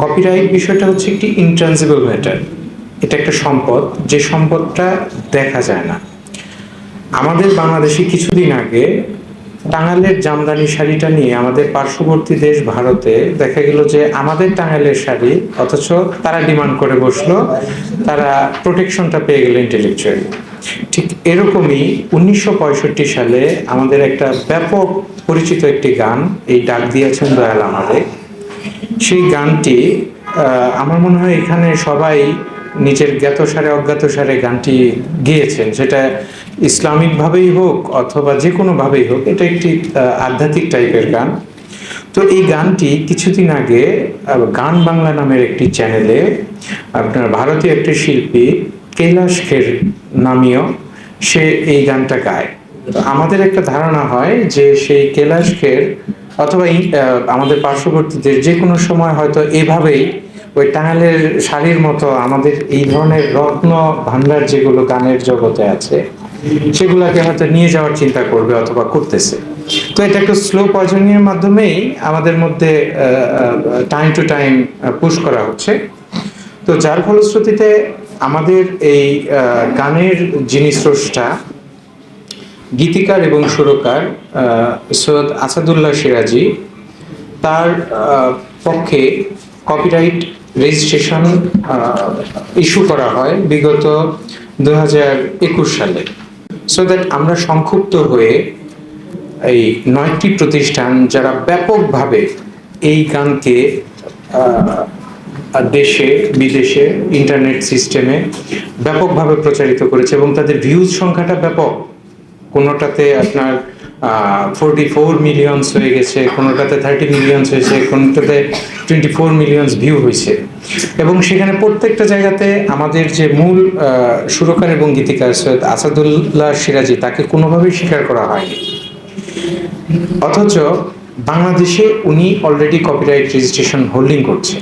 Copyright বিষয়টা হচ্ছে একটি ইনট্রান্সিবল ম্যাটার এটা একটা সম্পদ, যে সম্পদটা দেখা যায় না। আমাদের বাংলাদেশে কিছুদিন আগে টাঙ্গাইলের জামদানি শাড়িটা নিয়ে আমাদের পার্শ্ববর্তী দেশ ভারতে দেখা গেল যে আমাদের টাঙ্গাইলের শাড়ি, অথচ তারা ডিমান্ড করে বসল, তারা প্রোটেকশনটা পেয়ে গেল ইন্টেলেকচুয়ালি ঠিক এরকমই উনিশশো পঁয়ষট্টি সালে আমাদের একটা ব্যাপক পরিচিত একটি গান, এই ডাক দিয়েছেন দয়াল আমাদের। সেই গানটি আমার মনে হয় এখানে সবাই নিজের জ্ঞাত সারে অজ্ঞাত সারে গানটি গেয়েছেন। সেটা ইসলামিকভাবেই হোক অথবা যে কোনোভাবেই হোক, এটা একটি আধ্যাত্মিক টাইপের গান। তো এই গানটি কিছুদিন আগে গান বাংলা নামের একটি চ্যানেলে আপনার ভারতীয় একটি শিল্পী কৈলাস খের নামীয়, সে এই গানটা গায়। আমাদের একটা ধারণা হয় যে সেই কৈলাস খের অথবা আমাদের পার্শ্ববর্তীদের যে কোনো সময় হয়তো এভাবেই ওই টাঙ্গালের শাড়ির মতো আমাদের এই ধরনের রত্ন ভান্ডার যেগুলো গানের জগতে আছে, সেগুলোকে হয়তো নিয়ে যাওয়ার চিন্তা করবে অথবা করতেছে। তো এটা একটু স্লো পয়জনিংয়ের মাধ্যমেই আমাদের মধ্যে টাইম টু টাইম পুশ করা হচ্ছে। তো যার ফলশ্রুতিতে আমাদের এই গানের যিনি স্রষ্টা গীতিকার এবং সুরকার সৈয়দ আসাদুল্লাহ সিরাজি। তার পক্ষে কপিরাইট রেজিস্ট্রেশন ইস্যু করা হয় বিগত দু হাজার একুশ সালে। সো দ্যাট আমরা সংক্ষুব্ধ হয়ে এই নয়টি প্রতিষ্ঠান যারা ব্যাপকভাবে এই গানকে দেশে, বিদেশে ইন্টারনেট সিস্টেমে ব্যাপকভাবে প্রচারিত করেছে এবং তাদের ভিউজ সংখ্যাটা ব্যাপক। কোনোটাতে আপনার ফোরটি ফোর মিলিয়নস হয়ে গেছে, কোনোটাতে থার্টি মিলিয়নস হয়েছে, কোনোটাতে টোয়েন্টি ফোর মিলিয়নস ভিউ হয়েছে। এবং সেখানে প্রত্যেকটা জায়গাতে আমাদের যে মূল সুরকার এবং গীতিকার সৈয়দ আসাদুল্লাহ সিরাজি, তাকে কোনোভাবেই স্বীকার করা হয়নি। অথচ বাংলাদেশে উনি অলরেডি কপিরাইট রেজিস্ট্রেশন হোল্ডিং করছে।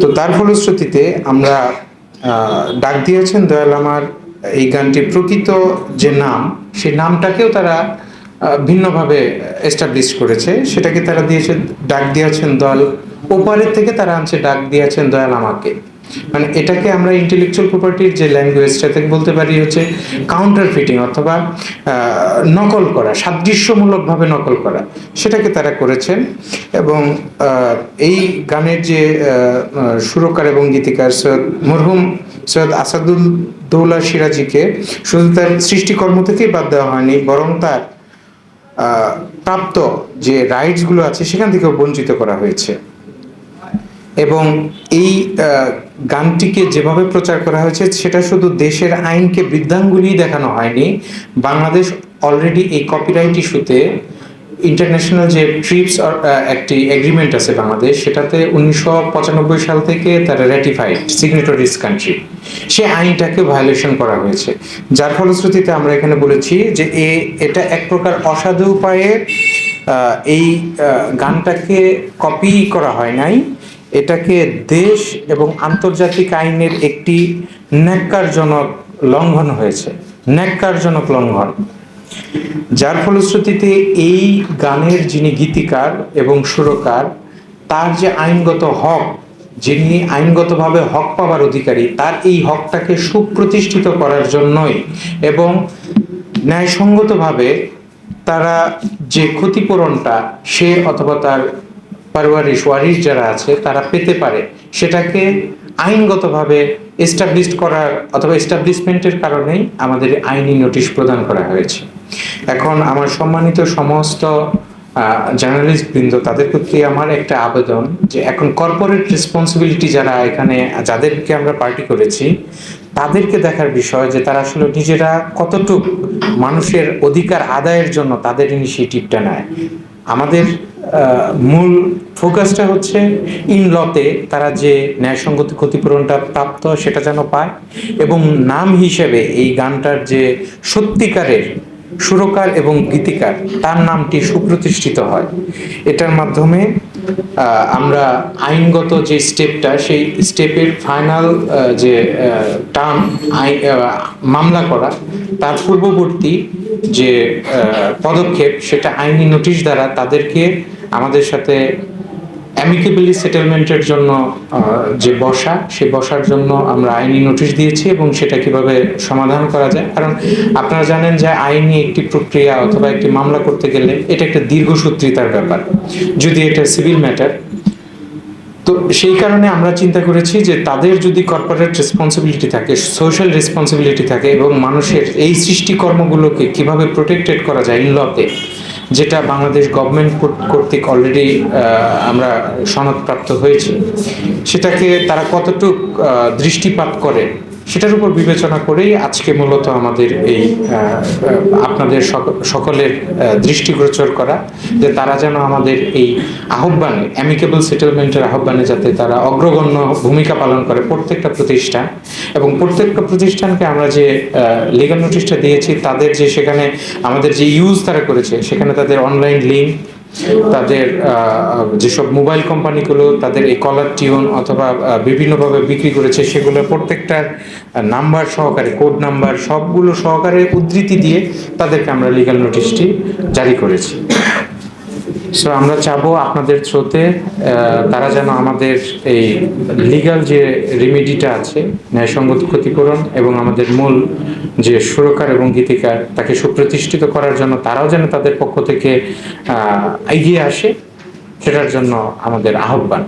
তো তার ফলশ্রুতিতে আমরা ডাক দিয়েছেন দয়াল আমার এই গানটির প্রকৃত যে নাম, সেই নামটাকেও তারা ভিন্নভাবে এস্টাবলিশ করেছে। সেটাকে তারা দিয়েছে, ডাক দিয়েছেন দল ওপারের থেকে তারা আনছে, ডাক দিয়েছেন দয়াল আমাকে। মানে এটাকে আমরা ইন্টেলেকচুয়াল প্রপার্টির যে ল্যাঙ্গুয়েজটা থেকে বলতে পারি হচ্ছে কাউন্টার ফিটিং অথবা নকল করা, সাদৃশ্যমূলকভাবে নকল করা। সেটাকে তারা করেছেন এবং এই গানের যে সুরকার এবং গীতিকার সৈয়দ মরহুম, সৈয়দ আসাদুল দৌলা সিরাজিকে শুধু তার সৃষ্টিকর্ম থেকেই বাদ দেওয়া হয়নি, বরং তার প্রাপ্ত যে রাইটসগুলো আছে, সেখান থেকেও বঞ্চিত করা হয়েছে। এবং এই গানটিকে যেভাবে প্রচার করা হয়েছে, সেটা শুধু দেশের আইনকে বৃদ্ধাঙ্গুলি দেখানো হয়নি। বাংলাদেশ অলরেডি এই কপিরাইট ইস্যুতে ইন্টারন্যাশনাল যে ট্রিপস একটি এগ্রিমেন্ট আছে বাংলাদেশ, সেটাতে উনিশশো পঁচানব্বই সাল থেকে তারা র্যাটিফাইড সিগনেটরিজ কান্ট্রি সে আইনটাকে ভায়োলেশন করা হয়েছে। যার ফলশ্রুতিতে আমরা এখানে বলেছি যে এ, এটা এক প্রকার অসাধু উপায়ে এই গানটাকে কপি করা হয় নাই। এটাকে দেশ এবং আন্তর্জাতিক আইনের একটি ন্যাক্কারজনক লঙ্ঘন হয়েছে, ন্যাক্কারজনক লঙ্ঘন। যার ফলশ্রুতিতে এই গানের যিনি গীতিকার এবং সুরকার, তার যে আইনগত হক, যিনি আইনগতভাবে হক পাওয়ার অধিকারী, তার এই হকটাকে সুপ্রতিষ্ঠিত করার জন্যই এবং ন্যায়সঙ্গতভাবে তারা যে ক্ষতিপূরণটা সে অথবা তার পারিবারিক ওয়ারিশ যারা আছে, তারা পেতে পারে। সেটাকে আইনগতভাবে এস্টাবলিশ করার অথবা এস্টাবলিশমেন্টের কারণেই আমাদের আইনি নোটিশ প্রদান করা হয়েছে। এখন আমার সম্মানিত সমস্ত জার্নালিস্ট বৃন্দ, তাদের প্রতি আমার একটা আবেদন যে এখন কর্পোরেট রেসপন্সিবিলিটি যারা এখানে, যাদেরকে আমরা পার্টি করেছি, তাদেরকে দেখার বিষয় যে তারা আসলে নিজেরা কতটুক মানুষের অধিকার আদায়ের জন্য তাদের ইনিশিয়েটিভটা নেয়। আমাদের মূল ফোকাসটা হচ্ছে ইন লতে তারা যে ন্যায়সঙ্গত ক্ষতিপূরণটা প্রাপ্ত সেটা যেন পায় এবং নাম হিসেবে এই গানটার যে সত্যিকারের সুরকার এবং গীতিকার, তার নামটি সুপ্রতিষ্ঠিত হয়। এটার মাধ্যমে আমরা আইনগত যে স্টেপটা, সেই স্টেপের ফাইনাল যে টার্ম মামলা করা, তার পূর্ববর্তী যে পদক্ষেপ, সেটা আইনি নোটিশ দ্বারা তাদেরকে আমাদের সাথে অ্যামিকেবলি সেটেলমেন্টের জন্য যে বসা সেই বসার জন্য আমরা আইনি নোটিশ দিয়েছি এবং সেটা কীভাবে সমাধান করা যায়। কারণ আপনারা জানেন যে আইনি একটি প্রক্রিয়া অথবা একটি মামলা করতে গেলে এটা একটা দীর্ঘসূত্রিতার ব্যাপার, যদি এটা সিভিল ম্যাটার তো সেই কারণে আমরা চিন্তা করেছি যে তাদের যদি কর্পোরেট রেসপন্সিবিলিটি থাকে সোশ্যাল রেসপন্সিবিলিটি থাকে এবং মানুষের এই সৃষ্টিকর্মগুলোকে কীভাবে প্রোটেক্টেড করা যায় ইনলতে যেটা বাংলাদেশ গভর্নমেন্ট কর্তৃক অলরেডি আমরা সনদপ্রাপ্ত হয়েছি। সেটাকে তারা কতটুক দৃষ্টিপাত করে সেটার উপর বিবেচনা করেই আজকে মূলত আমাদের এই আপনাদের সক- সকলের দৃষ্টিগোচর করা যে তারা যেন আমাদের এই আহ্বানে অ্যামিকেবল সেটেলমেন্টের আহ্বানে যাতে তারা অগ্রগণ্য ভূমিকা পালন করে প্রত্যেকটা প্রতিষ্ঠান এবং প্রত্যেকটা প্রতিষ্ঠানকে আমরা যে লিগাল নোটিশটা দিয়েছি, তাদের যে সেখানে আমাদের যে ইউজ তারা করেছে, সেখানে তাদের অনলাইন লিঙ্ক তাদের যেসব মোবাইল কোম্পানিগুলো তাদের এই কলার টিউন অথবা বিভিন্নভাবে বিক্রি করেছে, সেগুলো প্রত্যেকটার নাম্বার সহকারে, কোড নাম্বার সবগুলো সহকারে উদ্ধৃতি দিয়ে তাদেরকে আমরা লিগাল নোটিশটি জারি করেছি। সো আমরা চাবো আপনাদের থ্রোতে তারা যেন আমাদের এই লিগাল যে রেমিডিটা আছে, ন্যায়সঙ্গত ক্ষতিপূরণ এবং আমাদের মূল যে সুরকার এবং গীতিকার, তাকে সুপ্রতিষ্ঠিত করার জন্য তারাও যেন তাদের পক্ষ থেকে এগিয়ে আসে, সেটার জন্য আমাদের আহ্বান।